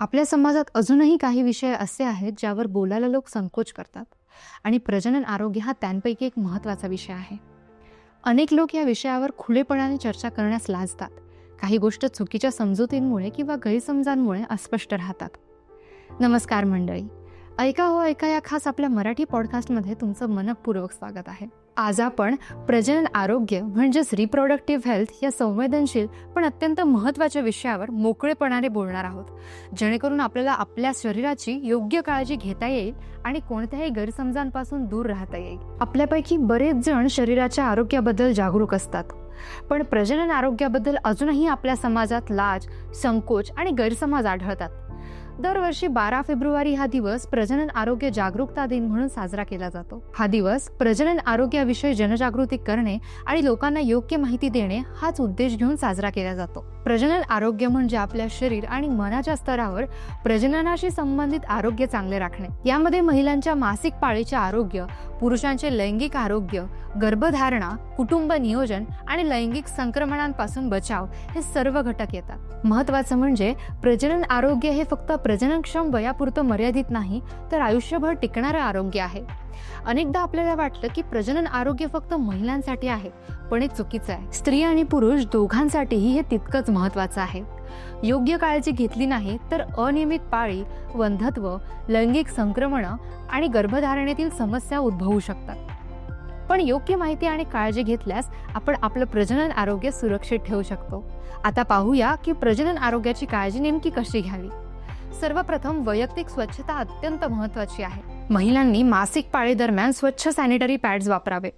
आपल्या समाजात अजूनही काही विषय असे आहेत ज्यावर बोलायला लोक संकोच करतात. आणि प्रजनन आरोग्य हा त्यांपैकी एक महत्त्वाचा विषय आहे. अनेक लोक या विषयावर खुलेपणाने चर्चा करण्यास लाजतात. काही गोष्ट चुकीच्या समजुतींमुळे किंवा गैरसमजांमुळे अस्पष्ट राहतात. नमस्कार मंडळी. ऐका हो ऐका या खास आपल्या मराठी पॉडकास्टमध्ये तुमचं मनपूर्वक स्वागत आहे. आज आपण प्रजनन आरोग्य म्हणजेच रिप्रोडक्टिव्ह हेल्थ या संवेदनशील पण अत्यंत महत्त्वाच्या विषयावर मोकळेपणाने बोलणार आहोत. जेणेकरून आपल्याला आपल्या शरीराची योग्य काळजी घेता येईल आणि कोणत्याही गैरसमजांपासून दूर राहता येईल. आपल्यापैकी बरेच जण शरीराच्या आरोग्याबद्दल जागरूक असतात. पण प्रजनन आरोग्याबद्दल अजूनही आपल्या समाजात लाज संकोच आणि गैरसमज आढळतात. दरवर्षी बारा फेब्रुवारी हा दिवस प्रजनन आरोग्य जागरूकता दिन म्हणून साजरा केला जातो. हा दिवस प्रजनन आरोग्याविषयी जनजागृती करणे आणि लोकांना योग्य माहिती देणे हाच उद्देश घेऊन साजरा केला जातो. प्रजनन आरोग्य म्हणजे आपल्या शरीर आणि मनाच्या स्तरावर प्रजननाशी संबंधित आरोग्य चांगले राखणे. यामध्ये महिलांच्या मासिक पाळीचे आरोग्य पुरुषांचे लैंगिक आरोग्य गर्भधारणा कुटुंब नियोजन आणि लैंगिक संक्रमणांपासून बचाव हे सर्व घटक येतात. महत्वाचं म्हणजे प्रजनन आरोग्य हे फक्त प्रजननक्षम वयापुरतं मर्यादित नाही तर आयुष्यभर टिकणारं आरोग्य आहे. अनेकदा आपल्याला वाटलं की प्रजनन आरोग्य फक्त महिलांसाठी आहे पण हे चुकीचं आहे. स्त्री आणि पुरुष दोघांसाठीही हे तितकंच महत्वाचं आहे. योग्य काळजी घेतली नाही तर अनियमित पाळी वंधत्व लैंगिक संक्रमण आणि गर्भधारणेतील समस्या उद्भवू शकतात. पण योग्य माहिती आणि काळजी घेतल्यास आपण आपलं प्रजनन आरोग्य सुरक्षित ठेवू शकतो. आता पाहूया की प्रजनन आरोग्याची काळजी नेमकी कशी घ्यावी? सर्वप्रथम वैयक्तिक स्वच्छता अत्यंत महत्वाची आहे. महिलांनी मासिक पाळीदरम्यान स्वच्छ सॅनिटरी पॅड्स वापरावे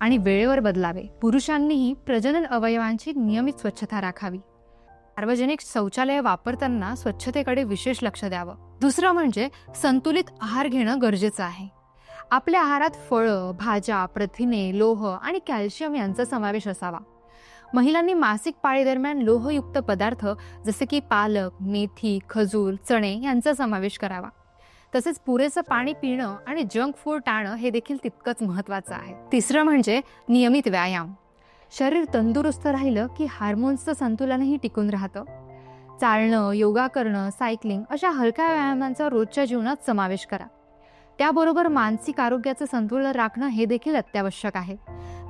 आणि वेळेवर बदलावे. पुरुषांनीही प्रजनन अवयवांची नियमित स्वच्छता राखावी. सार्वजनिक शौचालय वापरताना स्वच्छतेकडे विशेष लक्ष द्यावं. दुसरं म्हणजे संतुलित आहार घेणं गरजेचं आहे. आपल्या आहारात फळं भाज्या प्रथिने लोह आणि कॅल्शियम यांचा समावेश असावा. महिलांनी मासिक पाळीदरम्यान लोहयुक्त पदार्थ जसे की पालक मेथी खजूर चणे यांचा समावेश करावा. तसेच पुरेसं पाणी पिणं आणि जंक फूड टाळणं हे देखील तितकंच महत्त्वाचं आहे. तिसरं म्हणजे नियमित व्यायाम. शरीर तंदुरुस्त राहिलं की हार्मोन्सचं संतुलनही टिकून राहतं. चालणं योगा करणं सायकलिंग अशा हलक्या व्यायामांचा रोजच्या जीवनात समावेश करा. त्याबरोबर मानसिक आरोग्याचं संतुलन राखणं हे देखील अत्यावश्यक आहे.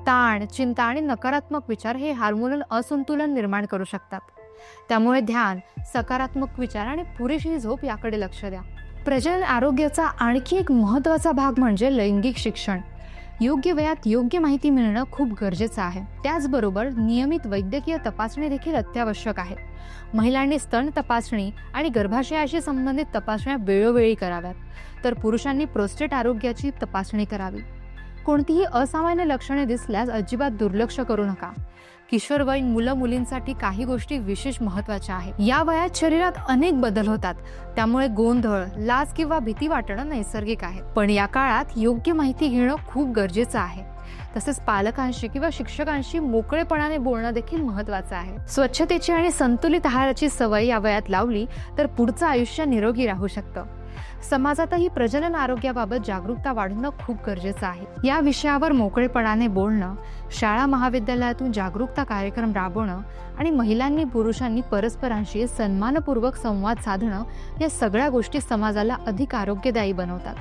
ताण चिंता आणि नकारात्मक विचार हे हार्मोनल असंतुलन निर्माण करू शकतात. त्यामुळे ध्यान सकारात्मक विचार आणि पुरेशी झोप याकडे लक्ष द्या. प्रजनन आरोग्याचा आणखी एक महत्त्वाचा भाग म्हणजे लैंगिक शिक्षण. योग्य वयात योग्य माहिती मिळणं खूप गरजेचं आहे. त्याचबरोबर नियमित वैद्यकीय तपासणी देखील अत्यावश्यक आहे. महिलांनी स्तन तपासणी आणि गर्भाशयाशी संबंधित तपासण्या वेळोवेळी कराव्यात. तर पुरुषांनी प्रोस्टेट आरोग्याची तपासणी करावी. कोणतीही असामान्य लक्षणे दिसल्यास अजिबात दुर्लक्ष करू नका. किशोरवयीन मुलं मुलींसाठी काही गोष्टी विशेष महत्त्वाच्या आहेत. या वयात शरीरात अनेक बदल होतात. त्यामुळे गोंधळ लाज किंवा भीती वाटणं नैसर्गिक आहे. पण या काळात योग्य माहिती घेणं खूप गरजेचं आहे. तसेच पालकांशी किंवा शिक्षकांशी मोकळेपणाने बोलणं देखील महत्वाचं आहे. स्वच्छतेची आणि संतुलित आहाराची सवय या वयात लावली तर पुढचं आयुष्य निरोगी राहू शकतं. समाजातही प्रजनन आरोग्याबाबत जागरूकता वाढवणं खूप गरजेचं आहे. या विषयावर मोकळेपणाने बोलणं शाळा महाविद्यालयातून जागरूकता कार्यक्रम राबवणं आणि महिलांनी पुरुषांनी परस्परांशी सन्मानपूर्वक संवाद साधणं या सगळ्या गोष्टी समाजाला अधिक आरोग्यदायी बनवतात.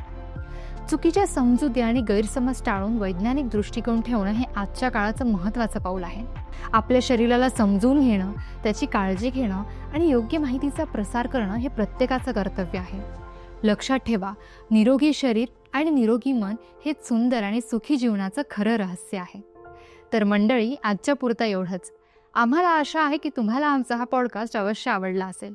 चुकीच्या समजुती आणि गैरसमज टाळून वैज्ञानिक दृष्टिकोन ठेवणं हे आजच्या काळाचं महत्त्वाचं पाऊल आहे. आपल्या शरीराला समजून घेणं त्याची काळजी घेणं आणि योग्य माहितीचा प्रसार करणं हे प्रत्येकाचं कर्तव्य आहे. लक्षात ठेवा निरोगी शरीर आणि निरोगी मन हे सुंदर आणि सुखी जीवनाचं खरं रहस्य आहे. तर मंडळी आजच्या पुरता एवढंच. आम्हाला आशा आहे की तुम्हाला आमचा हा पॉडकास्ट अवश्य आवडला असेल.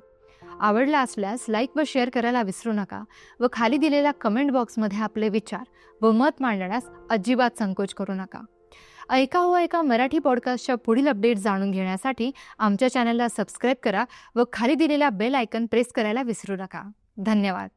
आवडला असल्यास लाईक व शेअर करायला विसरू नका व खाली दिलेल्या कमेंट बॉक्समध्ये आपले विचार व मत मांडण्यास अजिबात संकोच करू नका. ऐका हो ऐका मराठी पॉडकास्टच्या पुढील अपडेट जाणून घेण्यासाठी आमच्या चॅनलला सबस्क्राईब करा व खाली दिलेल्या बेल आयकन प्रेस करायला विसरू नका. धन्यवाद.